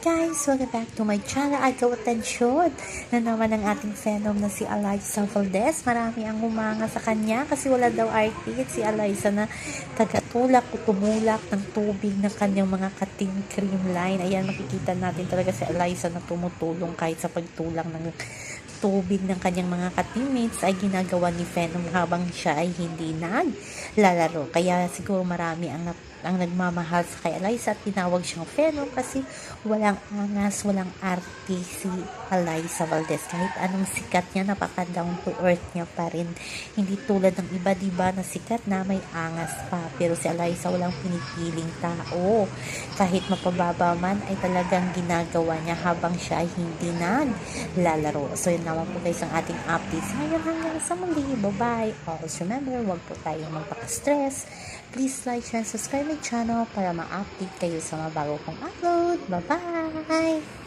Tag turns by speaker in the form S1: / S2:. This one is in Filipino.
S1: guys! Welcome back to my channel. Ay, atensyon na naman ang ating phenom na si Eliza Valdez. Marami ang humanga sa kanya kasi wala daw artist si Eliza na tagatulak o tumulak ng tubig ng kanyang mga kating cream line. Ayan, makikita natin talaga si Eliza na tumutulong kahit sa pagtulang ng tubig ng kanyang mga ka-teammates ay ginagawa ni Venom habang siya ay hindi naglalaro. Kaya siguro marami ang, ang nagmamahal sa kay Eliza at tinawag siyang Venom kasi walang angas, walang arte si Eliza Valdez. Kahit anong sikat niya, napaka down to earth niya pa rin. Hindi tulad ng iba, diba, na sikat na may angas pa. Pero si Eliza walang pinipiling tao. Kahit mapababa man ay talagang ginagawa niya habang siya ay hindi naglalaro. So yun naman po guys ang ating updates. Ngayon hanggang sa muli. Bye-bye. Always remember, huwag po tayong magpaka-stress. Please like, share, subscribe my channel para ma-update kayo sa mga bago kong upload. Bye-bye!